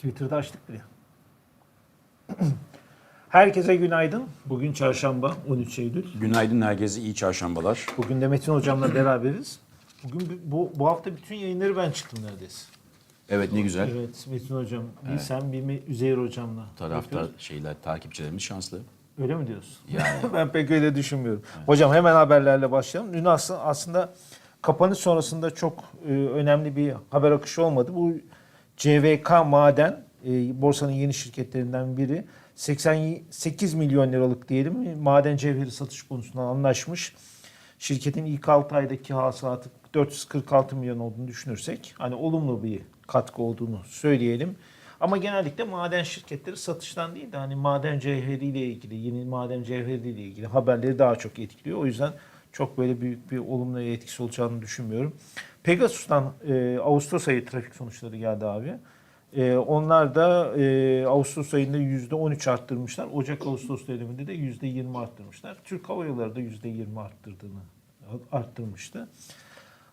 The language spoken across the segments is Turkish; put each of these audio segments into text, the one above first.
Twitter'da açtık bile. Herkese günaydın. Bugün çarşamba 13 Eylül. Günaydın herkese iyi çarşambalar. Bugün de Metin hocamla beraberiz. Bugün bu, bu hafta bütün yayınları ben çıktım neredeyse. Evet ne güzel. Evet Metin hocam. Bir sen bir Mi- Üzeyir hocamla. Taraftar yapıyoruz. şeyler takipçilerimiz şanslı. Öyle mi diyorsun? Yani. ben pek öyle düşünmüyorum. Hocam hemen haberlerle başlayalım. Dün aslında, aslında kapanış sonrasında çok e, önemli bir haber akışı olmadı. Bu CVK Maden e, borsanın yeni şirketlerinden biri 88 milyon liralık diyelim maden cevheri satış konusunda anlaşmış. Şirketin ilk 6 aydaki hasılatı 446 milyon olduğunu düşünürsek hani olumlu bir katkı olduğunu söyleyelim. Ama genellikle maden şirketleri satıştan değil de hani maden cevheriyle ilgili, yeni maden cevheriyle ilgili haberleri daha çok etkiliyor. O yüzden çok böyle büyük bir olumlu etkisi olacağını düşünmüyorum. Pegasus'tan e, Ağustos ayı trafik sonuçları geldi abi. E, onlar da e, Ağustos ayında %13 arttırmışlar. Ocak-Ağustos döneminde de %20 arttırmışlar. Türk Hava Yolları da %20 arttırdığını arttırmıştı.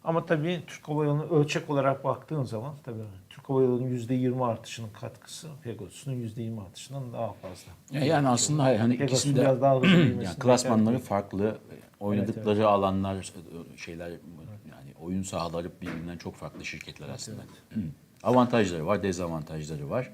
Ama tabii Türk Hava Yolu'nu ölçek olarak baktığın zaman tabii Türk Hava Yolu'nun %20 artışının katkısı Pegasus'un %20 artışından daha fazla. Ya Yani aslında hani ikisinde biraz daha hızlı yani klasmanları farklı. Oynadıkları alanlar şeyler yani oyun sahaları birbirinden çok farklı şirketler aslında. Hı. Avantajları var, dezavantajları var.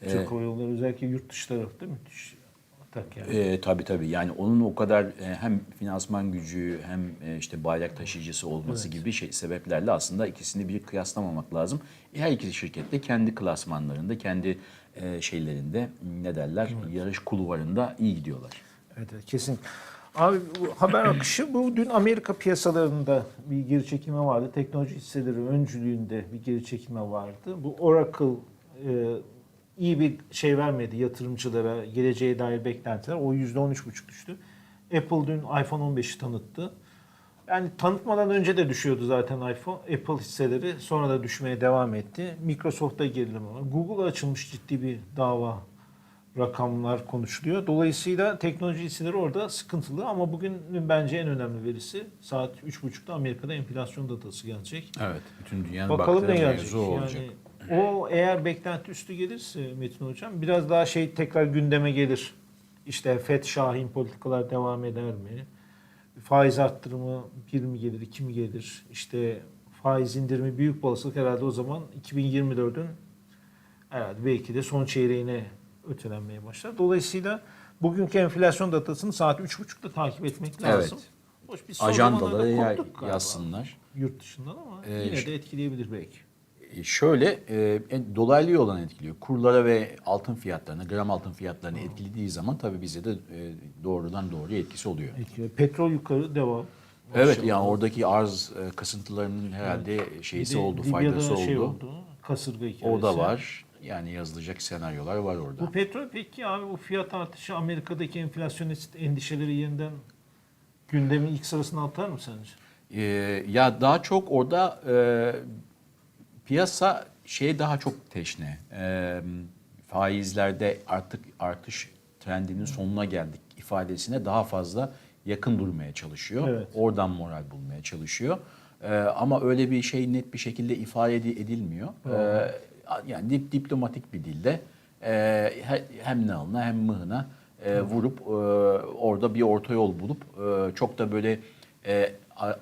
Türk Hava Yolları özellikle yurt dışı tarafta müthiş atak yani. E, tabii tabii. Yani onun o kadar e, hem finansman gücü hem e, işte bayrak taşıyıcısı olması gibi şey sebeplerle aslında ikisini bir kıyaslamamak lazım. E, her iki şirket de kendi klasmanlarında, kendi e, şeylerinde ne derler yarış kulvarında iyi gidiyorlar. Evet, evet kesin. Abi bu haber akışı bu dün Amerika piyasalarında bir geri çekilme vardı. Teknoloji hisseleri öncülüğünde bir geri çekilme vardı. Bu Oracle e, iyi bir şey vermedi yatırımcılara, geleceğe dair beklentiler. O %13,5 düştü. Apple dün iPhone 15'i tanıttı. Yani tanıtmadan önce de düşüyordu zaten iPhone. Apple hisseleri sonra da düşmeye devam etti. Microsoft'ta gerileme var. Google'a açılmış ciddi bir dava rakamlar konuşuluyor. Dolayısıyla teknoloji hisseleri orada sıkıntılı ama bugün bence en önemli verisi saat 3.30'da Amerika'da enflasyon datası gelecek. Evet. Bütün dünyanın Bakalım ne gelecek. olacak. Yani o eğer beklenti üstü gelirse Metin Hocam biraz daha şey tekrar gündeme gelir. İşte FED Şahin politikalar devam eder mi? Faiz arttırımı bir mi gelir, iki mi gelir? İşte faiz indirimi büyük olasılık herhalde o zaman 2024'ün herhalde belki de son çeyreğine ötelenmeye başlar. Dolayısıyla bugünkü enflasyon datasını saat 3.30'da takip etmek lazım. Evet. Hoş bir Ajandaları ya- yazsınlar. Yurt dışından ama Ee, yine de etkileyebilir belki. E, Şöyle e, en- dolaylı yoldan etkiliyor. Kurlara ve altın fiyatlarına, gram altın fiyatlarını etkilediği zaman tabii bize de e, doğrudan doğruya etkisi oluyor. Etkiliyor. Petrol yukarı devam. Evet Maşallah. yani oradaki arz e, kasıntılarının herhalde şeysi Bir de oldu, Libya'da faydası oldu. şey oldu. Kasırga hikayesi. O da var. Yani yazılacak senaryolar var orada. Bu petrol peki abi bu fiyat artışı Amerika'daki enflasyonist endişeleri yeniden gündemin ilk sırasına atar mı sence? Ee, ya daha çok orada e, piyasa şeye daha çok teşne. Ee, faizlerde artık artış trendinin sonuna geldik ifadesine daha fazla yakın durmaya çalışıyor. Evet. Oradan moral bulmaya çalışıyor. Ee, ama öyle bir şey net bir şekilde ifade edi- edilmiyor. Ee, yani dip, diplomatik bir dilde e, he- hem nalına hem mıhına e, vurup e, orada bir orta yol bulup e, çok da böyle e,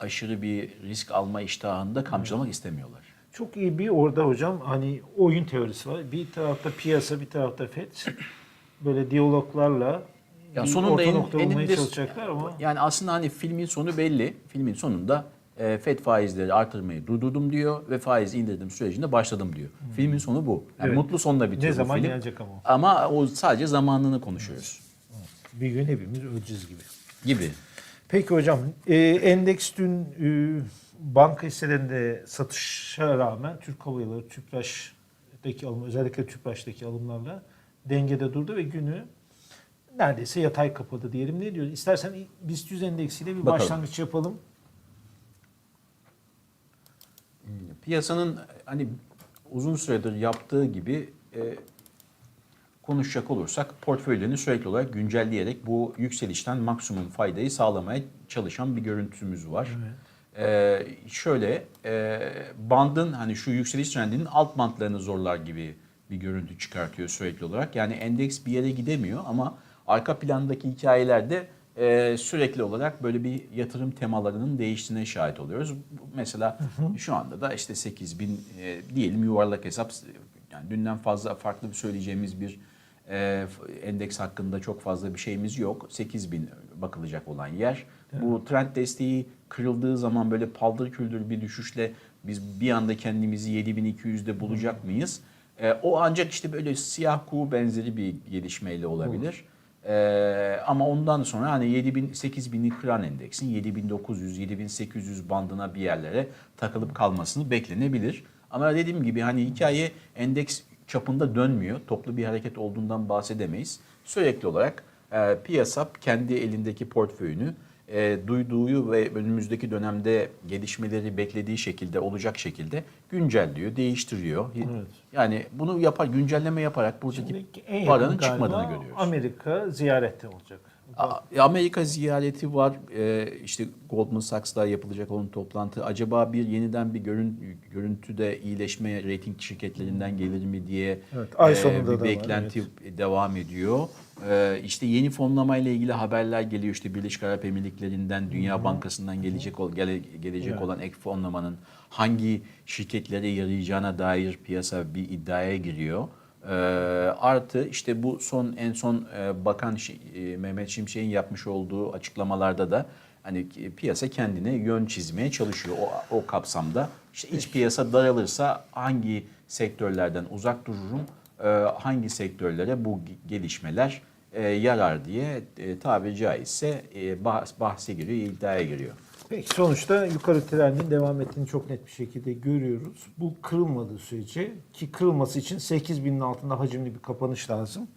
aşırı bir risk alma iştahında kamçılamak istemiyorlar. Çok iyi bir orada hocam hani oyun teorisi var. Bir tarafta piyasa, bir tarafta FED. Böyle diyaloglarla Ya bir sonunda orta en- nokta bulmaya çalışacaklar ama Yani aslında hani filmin sonu belli. Filmin sonunda e, FED faizleri artırmayı durdurdum diyor ve faiz indirdim sürecinde başladım diyor. Filmin sonu bu. Yani Evet. Mutlu sonla bitiyor ne zaman film. gelecek ama. Ama o sadece zamanını konuşuyoruz Bir gün hepimiz öleceğiz gibi. gibi. Peki hocam, e, endeks dün e, banka hisselerinde satışa rağmen Türk Hava Yolları, Tüpraş'taki alım, özellikle Tüpraş'taki alımlarla dengede durdu ve günü neredeyse yatay kapadı diyelim. Ne diyoruz? İstersen BIST 100 endeksiyle bir Bakalım. başlangıç yapalım. Piyasanın hani uzun süredir yaptığı gibi e, konuşacak olursak portföylerini sürekli olarak güncelleyerek bu yükselişten maksimum faydayı sağlamaya çalışan bir görüntümüz var. E, şöyle e, bandın hani şu yükseliş trendinin alt bantlarını zorlar gibi bir görüntü çıkartıyor sürekli olarak. Yani endeks bir yere gidemiyor ama arka plandaki hikayelerde e, sürekli olarak böyle bir yatırım temalarının değiştiğine şahit oluyoruz. Mesela şu anda da işte 8000 e, diyelim yuvarlak hesap yani dünden fazla farklı bir söyleyeceğimiz bir e, endeks hakkında çok fazla bir şeyimiz yok. 8000 bakılacak olan yer. Bu trend desteği kırıldığı zaman böyle paldır küldür bir düşüşle biz bir anda kendimizi 7200'de bulacak mıyız? E, o ancak işte böyle siyah kuğu benzeri bir gelişmeyle olabilir. E, ama ondan sonra hani 7000 8000'i kıran endeksin 7900 7800 bandına bir yerlere takılıp kalmasını beklenebilir. Ama dediğim gibi hani hikaye endeks çapında dönmüyor. Toplu bir hareket olduğundan bahsedemeyiz. Sürekli olarak e, piyasa kendi elindeki portföyünü e, duyduğu ve önümüzdeki dönemde gelişmeleri beklediği şekilde olacak şekilde güncelliyor, değiştiriyor. Yani bunu yapar güncelleme yaparak buradaki Şimdi en yakın paranın galiba çıkmadığını görüyoruz. Amerika ziyarette olacak. Amerika ziyareti var. Ee, işte Goldman Sachs'ta yapılacak olan toplantı. Acaba bir yeniden bir görün, görüntüde iyileşme rating şirketlerinden gelir mi diye Evet, ay e, sonunda bir da var, beklenti devam ediyor. Ee, işte yeni fonlama ile ilgili haberler geliyor. İşte Birleşik Arap Emirlikleri'nden, Dünya Bankası'ndan gelecek ol, gele- gelecek Evet. olan ek fonlamanın hangi şirketlere yarayacağına dair piyasa bir iddiaya giriyor. Ee, artı işte bu son en son e, Bakan Şi- e, Mehmet Şimşek'in yapmış olduğu açıklamalarda da hani piyasa kendine yön çizmeye çalışıyor o, o kapsamda. İşte iç piyasa daralırsa hangi sektörlerden uzak dururum, e, hangi sektörlere bu ge- gelişmeler e, yarar diye e, tabiri caizse e, bahs, bahse giriyor, iddiaya giriyor. Peki sonuçta yukarı trendin devam ettiğini çok net bir şekilde görüyoruz. Bu kırılmadığı sürece ki kırılması için 8000'in altında hacimli bir kapanış lazım.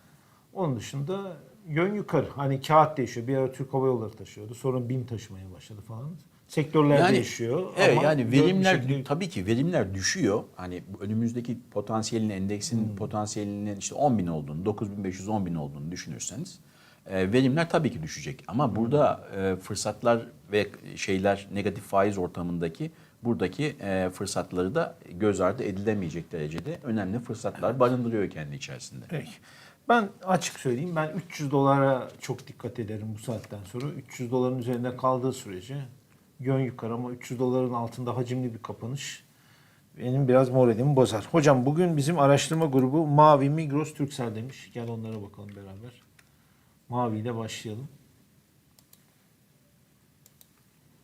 Onun dışında yön yukarı. Hani kağıt değişiyor. Bir ara Türk Hava Yolları taşıyordu. Sonra BİM taşımaya başladı falan. Sektörler değişiyor. Evet ama yani verimler şekilde- tabii ki verimler düşüyor. Hani önümüzdeki potansiyelin endeksin Hmm. potansiyelinin işte 10 bin olduğunu 9500 10 bin olduğunu düşünürseniz e, verimler tabii ki düşecek. Ama Hmm. burada e, fırsatlar ve şeyler negatif faiz ortamındaki buradaki e, fırsatları da göz ardı edilemeyecek derecede önemli fırsatlar barındırıyor kendi içerisinde. Peki. Ben açık söyleyeyim ben 300 dolara çok dikkat ederim bu saatten sonra. 300 doların üzerinde kaldığı sürece yön yukarı ama 300 doların altında hacimli bir kapanış benim biraz moralimi bozar. Hocam bugün bizim araştırma grubu Mavi Migros Türksel demiş. Gel onlara bakalım beraber. Mavi ile başlayalım.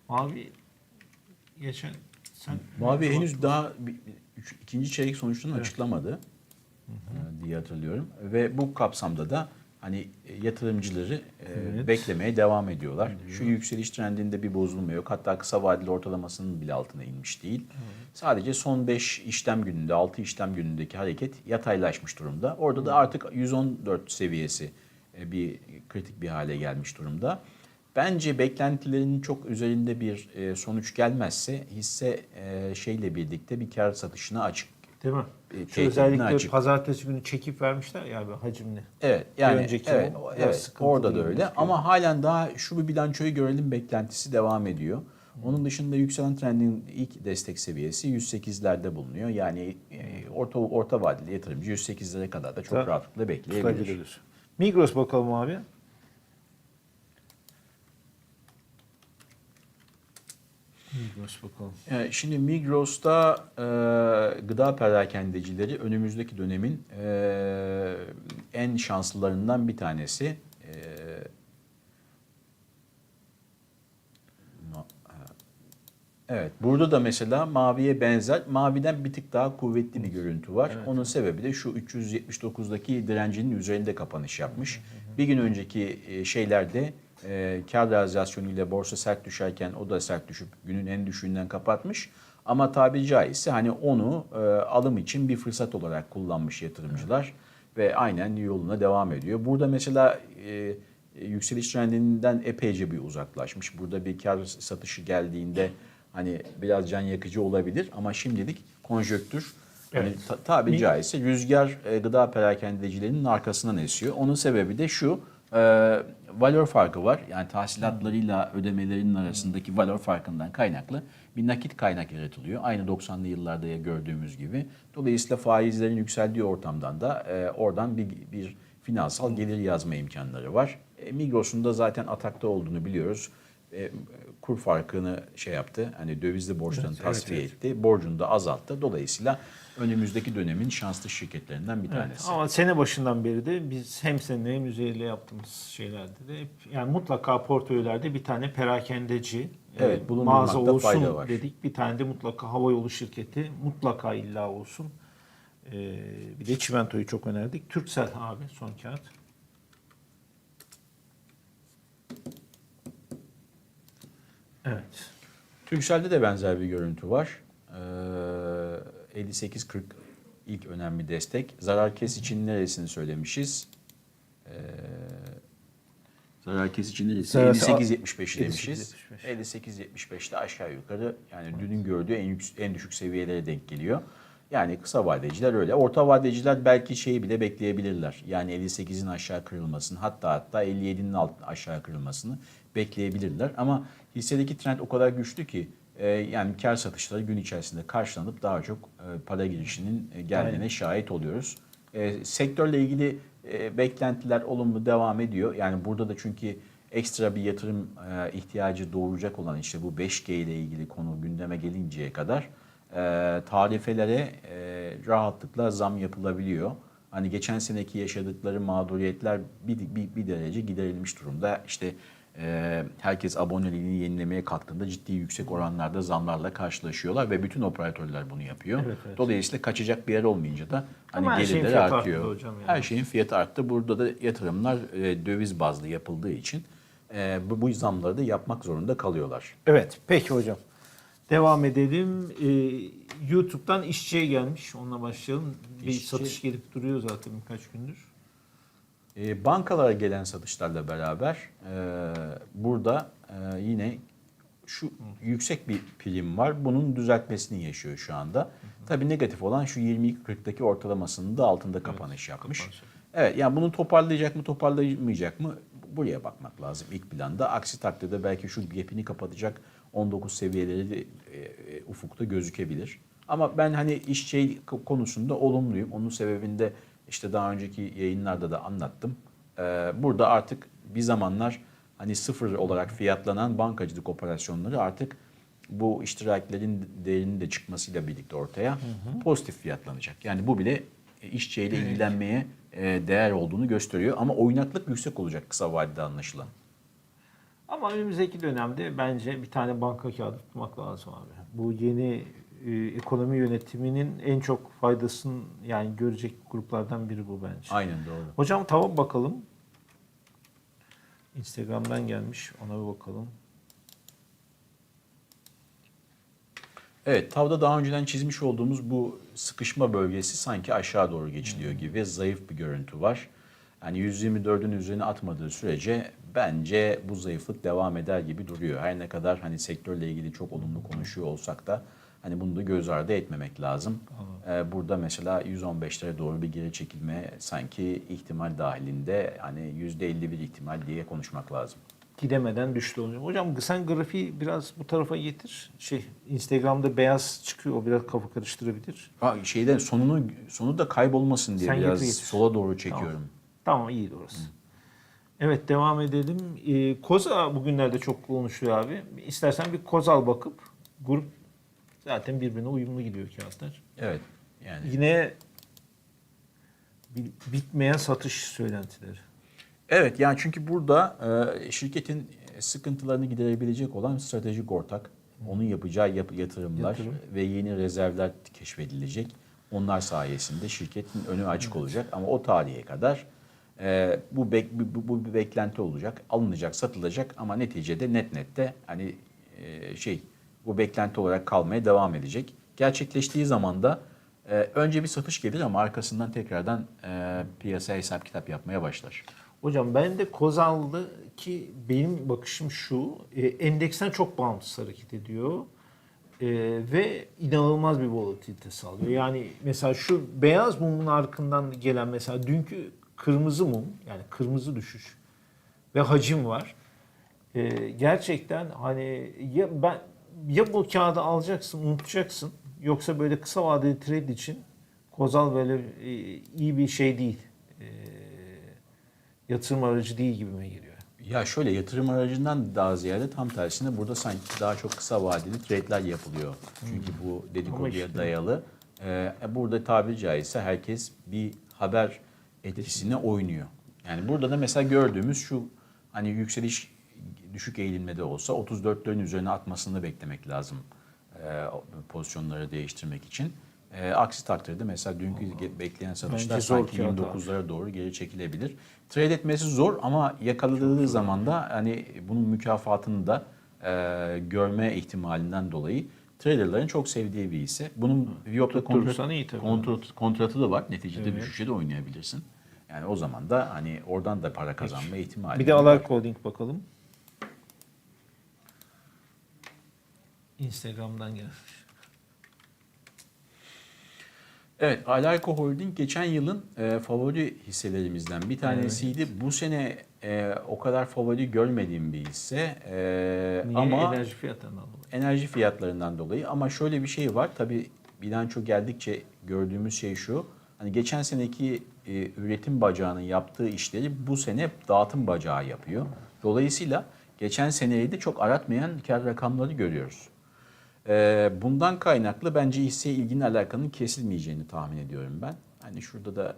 Mavi geçen sen Mavi henüz daha bir- bir- üç- ikinci çeyrek sonuçlarını açıklamadı e, diye hatırlıyorum. Ve bu kapsamda da hani e, yatırımcıları e, Evet. beklemeye devam ediyorlar. Şu yükseliş trendinde bir bozulma yok. Hatta kısa vadeli ortalamasının bile altına inmiş değil. Sadece son 5 işlem gününde, 6 işlem günündeki hareket yataylaşmış durumda. Orada da artık 114 seviyesi e, bir kritik bir hale gelmiş durumda. Bence beklentilerin çok üzerinde bir e, sonuç gelmezse hisse e, şeyle birlikte bir kar satışına açık. Değil mi? E, Şu özellikle açık. pazartesi günü çekip vermişler ya abi hacimli. Evet yani önceki evet, o evet orada da öyle ama halen daha şu bir bilançoyu görelim beklentisi devam ediyor. Onun dışında yükselen trendin ilk destek seviyesi 108'lerde bulunuyor. Yani e, orta orta vadeli yatırımcı 108'lere kadar da çok Tabii. rahatlıkla bekleyebilir. Migros bakalım abi. Migros bakalım. Ee, Şimdi Migros'ta e, gıda perakendecileri önümüzdeki dönemin e, en şanslılarından bir tanesi. E, Evet, burada da mesela maviye benzer, maviden bir tık daha kuvvetli bir görüntü var. Onun sebebi de şu 379'daki direncinin üzerinde kapanış yapmış. Bir gün önceki e, şeylerde e, kar realizasyonu ile borsa sert düşerken o da sert düşüp günün en düşüğünden kapatmış. Ama tabiri caizse hani onu e, alım için bir fırsat olarak kullanmış yatırımcılar ve aynen yoluna devam ediyor. Burada mesela e, yükseliş trendinden epeyce bir uzaklaşmış. Burada bir kar satışı geldiğinde hani biraz can yakıcı olabilir ama şimdilik konjöktür hani Evet. ta- tabiri Mi- caizse rüzgar e, gıda perakendecilerinin arkasından esiyor. Onun sebebi de şu e, valor farkı var. Yani tahsilatlarıyla ödemelerinin arasındaki valor farkından kaynaklı bir nakit kaynak yaratılıyor. Aynı 90'lı yıllarda ya gördüğümüz gibi. Dolayısıyla faizlerin yükseldiği ortamdan da e, oradan bir, bir finansal gelir yazma imkanları var. E, Migros'un da zaten atakta olduğunu biliyoruz. E, kur farkını şey yaptı. Hani dövizli borçlarını Evet, tasfiye evet, etti. Borcunu da azalttı. Dolayısıyla önümüzdeki dönemin şanslı şirketlerinden bir Evet, tanesi. ama sene başından beri de biz hem seninle hem Üzeyir'le yaptığımız şeylerde de hep yani mutlaka portföylerde bir tane perakendeci Evet, e, mağaza olsun fayda var. dedik. Bir tane de mutlaka havayolu şirketi mutlaka illa olsun. E, bir de çimentoyu çok önerdik. Türksel abi son kağıt. Evet. Türkcell'de de benzer bir görüntü var. Ee, 58.40 ilk önemli destek. Zarar kes için neresini söylemişiz? Ee, zarar kes için neresi? Zarar- 58.75'i demişiz. 58.75. 58.75'te aşağı yukarı yani dünün gördüğü en, yük, en düşük seviyelere denk geliyor. Yani kısa vadeciler öyle. Orta vadeciler belki şeyi bile bekleyebilirler. Yani 58'in aşağı kırılmasını hatta hatta 57'nin alt aşağı kırılmasını bekleyebilirler. Ama hissedeki trend o kadar güçlü ki e, yani kar satışları gün içerisinde karşılanıp daha çok e, para girişinin e, geldiğine Aynen. şahit oluyoruz. E, sektörle ilgili e, beklentiler olumlu devam ediyor. Yani burada da çünkü ekstra bir yatırım e, ihtiyacı doğuracak olan işte bu 5G ile ilgili konu gündeme gelinceye kadar e, tarifelere e, rahatlıkla zam yapılabiliyor. Hani geçen seneki yaşadıkları mağduriyetler bir, bir, bir derece giderilmiş durumda. İşte e, herkes aboneliğini yenilemeye kalktığında ciddi yüksek oranlarda zamlarla karşılaşıyorlar ve bütün operatörler bunu yapıyor. Evet, evet. Dolayısıyla kaçacak bir yer olmayınca da hani Ama gelirleri artıyor. hocam yani. Her şeyin fiyatı arttı. Burada da yatırımlar e, döviz bazlı yapıldığı için e, bu, bu zamları da yapmak zorunda kalıyorlar. Evet, peki hocam. Devam edelim. Ee, YouTube'dan işçiye gelmiş. Onunla başlayalım. Bir İşçi- satış gelip duruyor zaten birkaç gündür. E, bankalara gelen satışlarla beraber e, burada e, yine şu yüksek bir prim var. Bunun düzeltmesini yaşıyor şu anda. Tabii negatif olan şu 22.40'daki ortalamasının da altında kapanış yapmış. kapanış. Evet yani bunu toparlayacak mı toparlayamayacak mı buraya bakmak lazım ilk planda. Aksi takdirde belki şu gap'ini kapatacak 19 seviyeleri e, e, ufukta gözükebilir. Ama ben hani iş şey konusunda olumluyum. Onun sebebinde işte daha önceki yayınlarda da anlattım. Ee, burada artık bir zamanlar hani sıfır olarak fiyatlanan bankacılık operasyonları artık bu iştiraklerin değerinin de çıkmasıyla birlikte ortaya pozitif fiyatlanacak. Yani bu bile işçiyle ilgilenmeye e, değer olduğunu gösteriyor. Ama oynaklık yüksek olacak kısa vadede anlaşılan. Ama önümüzdeki dönemde bence bir tane banka kağıdı tutmak lazım abi. Bu yeni e, ekonomi yönetiminin en çok faydasını yani görecek gruplardan biri bu bence. Aynen doğru. Hocam tava bakalım. Instagram'dan gelmiş. Ona bir bakalım. Evet, tavda daha önceden çizmiş olduğumuz bu sıkışma bölgesi sanki aşağı doğru geçiliyor gibi zayıf bir görüntü var. Yani 124'ün üzerine atmadığı sürece bence bu zayıflık devam eder gibi duruyor. Her ne kadar hani sektörle ilgili çok olumlu konuşuyor olsak da hani bunu da göz ardı etmemek lazım. Ee, burada mesela 115'lere doğru bir geri çekilme sanki ihtimal dahilinde hani %51 ihtimal diye konuşmak lazım. Gidemeden düştü hocam. Hocam sen grafiği biraz bu tarafa getir. Şey Instagram'da beyaz çıkıyor. O biraz kafa karıştırabilir. Ha, şeyden sonunu sonu da kaybolmasın diye Sen biraz getir, getir. sola doğru çekiyorum. Tamam iyi orası. Evet devam edelim. Ee, Koza bugünlerde çok konuşuyor abi. İstersen bir Kozal bakıp grup zaten birbirine uyumlu gidiyor kağıtlar. Evet. Yani Yine bi- bitmeyen satış söylentileri. Evet yani çünkü burada e, şirketin sıkıntılarını giderebilecek olan stratejik ortak, onun yapacağı yap- yatırımlar Yatırım. ve yeni rezervler keşfedilecek. Onlar sayesinde şirketin önü açık olacak ama o tarihe kadar e, bu, bek- bu, bu bir beklenti olacak. Alınacak, satılacak ama neticede net nette hani e, şey bu beklenti olarak kalmaya devam edecek. Gerçekleştiği zaman da e, önce bir satış gelir ama arkasından tekrardan e, piyasaya hesap kitap yapmaya başlar. Hocam ben de Kozal'daki benim bakışım şu. e, endeksten çok bağımsız hareket ediyor. E, ve inanılmaz bir volatilite sağlıyor. Yani mesela şu beyaz mumun arkından gelen mesela dünkü kırmızı mum yani kırmızı düşüş ve hacim var. Ee, gerçekten hani ya ben ya bu kağıdı alacaksın, unutacaksın yoksa böyle kısa vadeli trade için Kozal böyle e, iyi bir şey değil. Ee, yatırım aracı değil gibime geliyor. Ya şöyle yatırım aracından daha ziyade tam tersine burada sanki daha çok kısa vadeli trade'ler yapılıyor. Çünkü bu Ama dedikoduya işte- dayalı. Ee, burada tabiri caizse herkes bir haber etkisine oynuyor. Yani burada da mesela gördüğümüz şu hani yükseliş düşük eğilimde de olsa 34'lerin üzerine atmasını beklemek lazım e, pozisyonları değiştirmek için. E, aksi takdirde mesela dünkü ge- bekleyen satışlar sanki kağıt abi. 29'lara doğru geri çekilebilir. Trade etmesi zor ama yakaladığı zaman da hani bunun mükafatını da e, görme ihtimalinden dolayı traderların çok sevdiği bir hisse. Bunun Viyop'ta Tutturursan kontrat, iyi tabii. kontrat- kontratı da var. Neticede Evet. düşüşe de oynayabilirsin. Yani o zaman da hani oradan da para kazanma ihtimali Bir de. Alark Holding bakalım. Instagram'dan gelmiş. Evet, Alarko Holding geçen yılın e, favori hisselerimizden bir tanesiydi. Bu sene e, o kadar favori görmediğim bir hisse. E, Niye? ama Enerji fiyatlarından dolayı. enerji fiyatlarından dolayı ama şöyle bir şey var. Tabii bilanço geldikçe gördüğümüz şey şu. Hani geçen seneki e, üretim bacağının yaptığı işleri bu sene dağıtım bacağı yapıyor. Dolayısıyla geçen seneyi de çok aratmayan kar rakamları görüyoruz. E, bundan kaynaklı bence hisseye ilginin alakanın kesilmeyeceğini tahmin ediyorum ben. Hani şurada da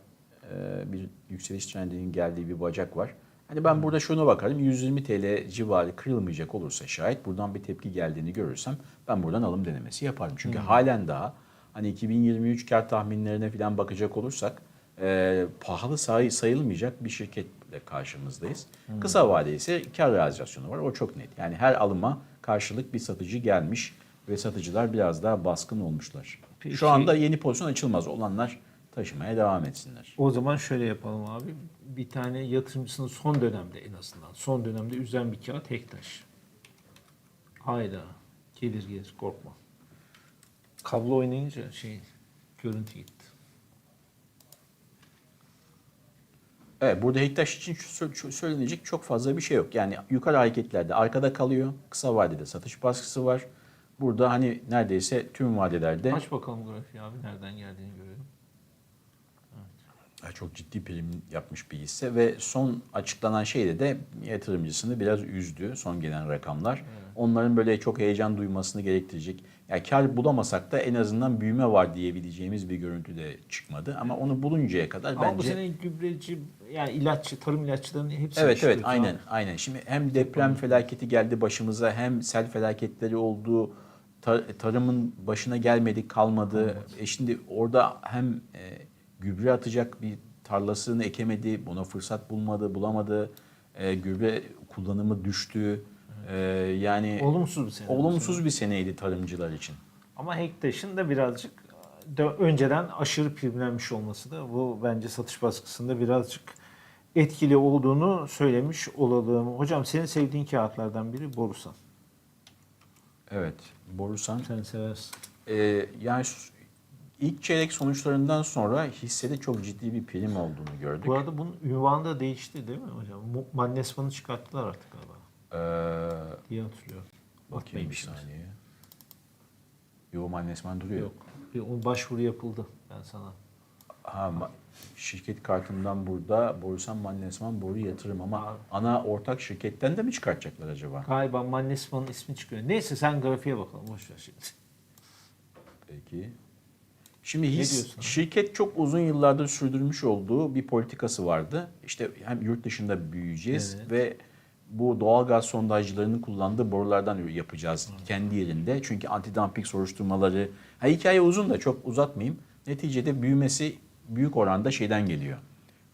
e, bir yükseliş trendinin geldiği bir bacak var. Hani ben burada şuna bakarım 120 TL civarı kırılmayacak olursa şayet buradan bir tepki geldiğini görürsem ben buradan alım denemesi yaparım. Çünkü halen daha hani 2023 kar tahminlerine falan bakacak olursak e, pahalı say- sayılmayacak bir şirketle karşımızdayız. Kısa vade ise kar realizasyonu var. O çok net. Yani her alıma karşılık bir satıcı gelmiş ve satıcılar biraz daha baskın olmuşlar. Peki- Şu anda yeni pozisyon açılmaz. Olanlar taşımaya devam etsinler. O zaman şöyle yapalım abi. Bir tane yatırımcısını son dönemde en azından son dönemde üzen bir kağıt Hektaş. Hayda. Gelir gelir korkma. Kablo oynayınca şey görüntü gitti. Evet burada Hektaş için söylenecek çok fazla bir şey yok. Yani yukarı hareketlerde arkada kalıyor. Kısa vadede satış baskısı var. Burada hani neredeyse tüm vadelerde Aç bakalım grafiği abi nereden geldiğini görelim. Çok ciddi prim yapmış bir hisse ve son açıklanan şeyde de yatırımcısını biraz üzdü son gelen rakamlar. Onların böyle çok heyecan duymasını gerektirecek. Yani kar bulamasak da en azından büyüme var diyebileceğimiz bir görüntü de çıkmadı. Ama onu buluncaya kadar Ama bence... bu sene gübreci yani ilaççı, tarım ilaççılarının hepsi Evet evet aynen aynen. Şimdi hem deprem felaketi geldi başımıza hem sel felaketleri oldu. tar- tarımın başına gelmedik kalmadı. E şimdi orada hem e, gübre atacak bir tarlasını ekemedi. Buna fırsat bulmadı, bulamadı. E, gübre kullanımı düştü. E, yani Olumsuz bir sene. olumsuz bir seneydi tarımcılar için. Ama Hektaş'ın da birazcık de önceden aşırı primlenmiş olması da bu bence satış baskısında birazcık etkili olduğunu söylemiş olalım. Hocam senin sevdiğin kağıtlardan biri Borusan. Evet. Borusan Sen seversin. Ee, yani ilk çeyrek sonuçlarından sonra hissede çok ciddi bir prim olduğunu gördük. Bu arada bunun ünvanı da değişti değil mi hocam? Mannesman'ı çıkarttılar artık galiba Ee, diye hatırlıyorum. bakayım bir saniye. Yo Mannesman duruyor. Yok. Bir o başvuru yapıldı ben sana. Ha, şirket kartından burada Borusan Mannesman Boru Yatırım ama Abi. ana ortak şirketten de mi çıkartacaklar acaba? Galiba Mannesman'ın ismi çıkıyor. Neyse sen grafiğe bakalım. Boş ver şimdi. Peki. Şimdi his, şirket çok uzun yıllardır sürdürmüş olduğu bir politikası vardı. İşte hem yurt dışında büyüyeceğiz Evet. ve bu doğalgaz sondajcılarının kullandığı borulardan yapacağız kendi yerinde. Çünkü antidumping soruşturmaları, ha, hikaye uzun da çok uzatmayayım. Neticede büyümesi büyük oranda şeyden geliyor.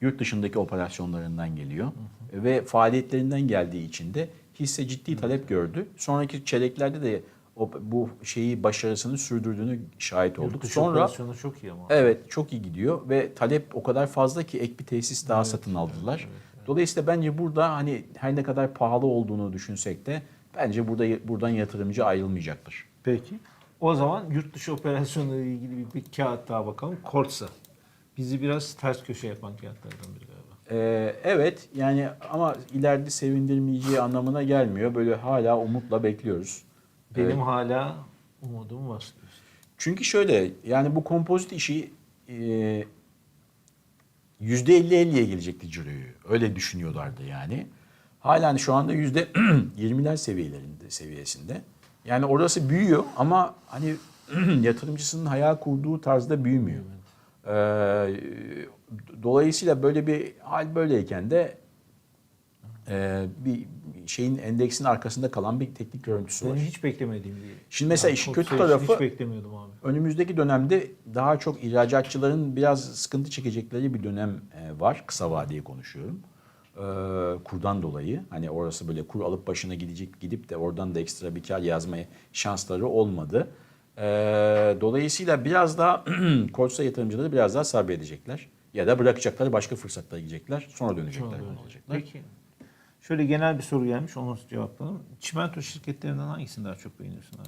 Yurt dışındaki operasyonlarından geliyor. Ve faaliyetlerinden geldiği için de hisse ciddi talep gördü. Sonraki çeyreklerde de o, bu şeyi başarısını sürdürdüğünü şahit Yurt olduk. dışı Sonra operasyonu çok iyi ama. Evet çok iyi gidiyor ve talep o kadar fazla ki ek bir tesis daha satın aldılar. Dolayısıyla bence burada hani her ne kadar pahalı olduğunu düşünsek de bence burada buradan yatırımcı ayrılmayacaktır. Peki. O zaman yurt dışı operasyonları ile ilgili bir, bir kağıt daha bakalım. Korsa. Bizi biraz ters köşe yapan kağıtlardan biri galiba. Ee, evet yani ama ileride sevindirmeyeceği anlamına gelmiyor. Böyle hala umutla bekliyoruz. Benim Evet. hala umudum var. Çünkü şöyle yani bu kompozit işi e, yüzde 50-50'ye gelecekti ciroyu. Öyle düşünüyorlardı yani. Halen şu anda yüzde %20'ler seviyelerinde seviyesinde. Yani orası büyüyor ama hani yatırımcısının hayal kurduğu tarzda büyümüyor. Ee, dolayısıyla böyle bir hal böyleyken de e, bir şeyin endeksin arkasında kalan bir teknik görüntüsü var. Benim hiç beklemediğim bir. Şimdi mesela işin çok kötü sayısı tarafı- Hiç beklemiyordum abi. Önümüzdeki dönemde daha çok ihracatçıların biraz sıkıntı çekecekleri bir dönem e, var. Kısa vadeye konuşuyorum. Ee, kurdan dolayı hani orası böyle kur alıp başına gidecek gidip de oradan da ekstra bir kar yazmaya şansları olmadı. Ee, dolayısıyla biraz daha korsa yatırımcıları biraz daha sabredecekler. Ya da bırakacaklar başka fırsatlara gidecekler. Sonra dönecekler bunu alacaklar. Peki. Şöyle genel bir soru gelmiş onu cevaplayalım. Çimento şirketlerinden hangisini daha çok beğeniyorsun abi?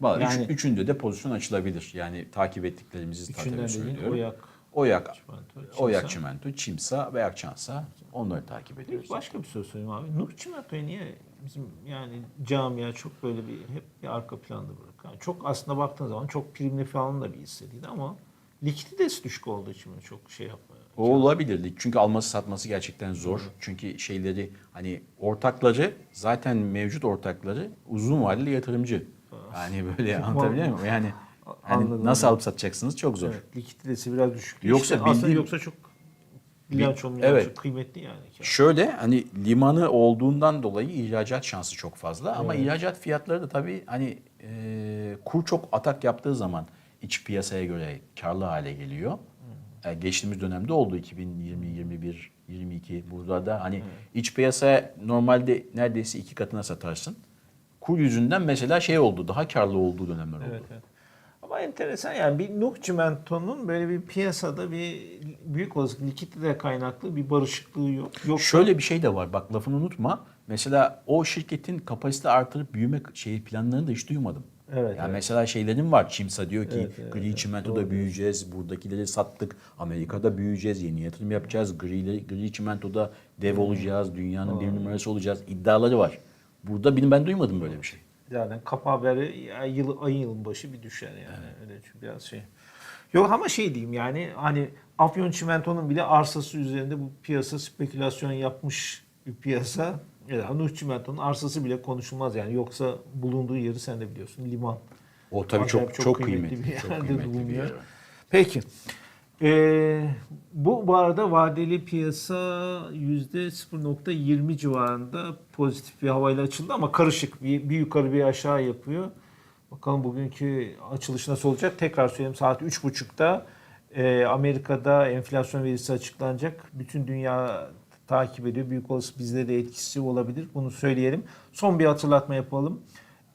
Vallahi üç- Yani- üçünde de pozisyon açılabilir. Yani takip ettiklerimizi tabii söylüyorum. Oyak, Oyak, Çimento, Çimsa. Oyak Çimento, Çimsa ve Akçansa onları takip ediyoruz. Başka bir soru sorayım abi. Nur Çimento'yu niye bizim yani camia çok böyle bir hep bir arka planda bırak. Yani çok aslında baktığın zaman çok primli falan da bir hissediydi ama likiditesi düşük olduğu için çok şey yapmıyor? O olabilirdi. Çünkü alması satması gerçekten zor. Çünkü şeyleri hani ortakları zaten mevcut ortakları uzun vadeli yatırımcı. Yani böyle anlatabiliyor muyum? Yani hani Anladım, nasıl alıp satacaksınız çok zor. Evet, likiditesi biraz düşük. Yoksa İşte aslında bildiğim- yoksa çok bilanço Bil- evet. evet. çok kıymetli yani. Şöyle hani limanı olduğundan dolayı ihracat şansı çok fazla ama Evet. ihracat fiyatları da tabii hani e, kur çok atak yaptığı zaman iç piyasaya göre karlı hale geliyor. E, geçtiğimiz dönemde oldu 2020, 21, 22 burada da hani iç piyasaya normalde neredeyse iki katına satarsın. Kur yüzünden mesela şey oldu daha karlı olduğu dönemler oldu. Evet, evet. Ama enteresan yani bir Nuh Cimento'nun böyle bir piyasada bir büyük olasılık likidite kaynaklı bir barışıklığı yok. Yok Şöyle bir şey de var bak lafını unutma. Mesela o şirketin kapasite artırıp büyüme şey planlarını da hiç duymadım. Evet, yani evet. mesela şeylerin var. Çimsa diyor ki Evet, evet, gri evet. çimentoda Doğru büyüyeceğiz. Buradakileri sattık. Amerika'da büyüyeceğiz. Yeni yatırım yapacağız. Gri, gri çimentoda dev olacağız. Dünyanın bir numarası olacağız. İddiaları var. Burada benim ben duymadım böyle bir şey. Yani kap haberi yıl, ayın yılın başı bir düşer yani. Öyle çünkü biraz şey. Yok ama şey diyeyim yani hani Afyon Çimento'nun bile arsası üzerinde bu piyasa spekülasyon yapmış bir piyasa. Yani Nuh Çimento'nun arsası bile konuşulmaz yani. Yoksa bulunduğu yeri sen de biliyorsun. Liman. O tabii çok çok kıymetli. bir çok yerde kıymetli bir bulunuyor. yer. Peki. Ee, bu bu arada vadeli piyasa %0.20 civarında pozitif bir havayla açıldı ama karışık. Bir, bir yukarı bir aşağı yapıyor. Bakalım bugünkü açılış nasıl olacak? Tekrar söyleyeyim saat 3.30'da e, Amerika'da enflasyon verisi açıklanacak. Bütün dünya takip ediyor. Büyük olası bizde de etkisi olabilir. Bunu söyleyelim. Son bir hatırlatma yapalım.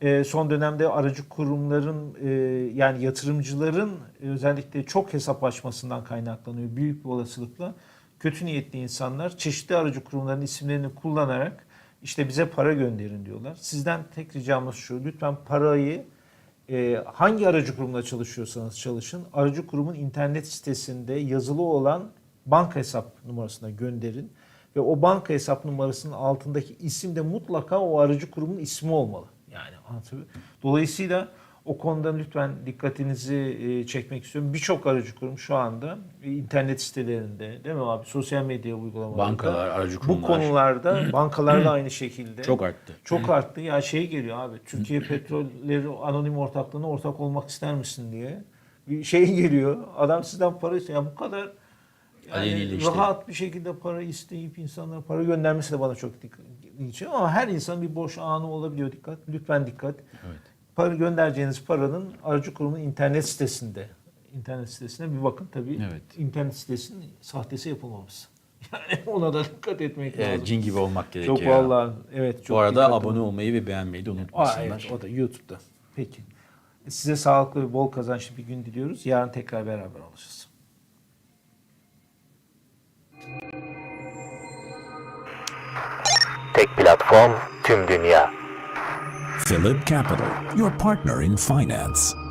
E, son dönemde aracı kurumların e, yani yatırımcıların özellikle çok hesap açmasından kaynaklanıyor büyük bir olasılıkla. Kötü niyetli insanlar çeşitli aracı kurumların isimlerini kullanarak işte bize para gönderin diyorlar. Sizden tek ricamız şu lütfen parayı e, hangi aracı kurumla çalışıyorsanız çalışın aracı kurumun internet sitesinde yazılı olan banka hesap numarasına gönderin. Ve o banka hesap numarasının altındaki isim de mutlaka o aracı kurumun ismi olmalı. Yani? Dolayısıyla o konuda lütfen dikkatinizi e, çekmek istiyorum. Birçok aracı kurum şu anda e, internet sitelerinde değil mi abi? Sosyal medya uygulamalarında. Bankalar, aracı Bu kurumlar. konularda bankalar da aynı şekilde. Çok arttı. Çok arttı. Ya şey geliyor abi. Türkiye Petrolleri Anonim Ortaklığı'na ortak olmak ister misin diye. Bir şey geliyor. Adam sizden para istiyor. Ya bu kadar yani rahat bir şekilde para isteyip insanlara para göndermesi de bana çok dikkat geçiyor. Ama her insan bir boş anı olabiliyor. Dikkat. Lütfen dikkat. Evet. Para göndereceğiniz paranın aracı kurumun internet sitesinde internet sitesine bir bakın tabii. Evet. İnternet sitesinin sahtesi yapılmaması. Yani ona da dikkat etmek Evet, lazım. cin gibi olmak gerekiyor. Çok vallahi evet çok Bu arada abone olun. olmayı ve beğenmeyi de Aa, unutmasınlar. evet, o da YouTube'da. Peki. Size sağlıklı ve bol kazançlı bir gün diliyoruz. Yarın tekrar beraber olacağız. Platform tüm dünya. Philip Capital, your partner in finance.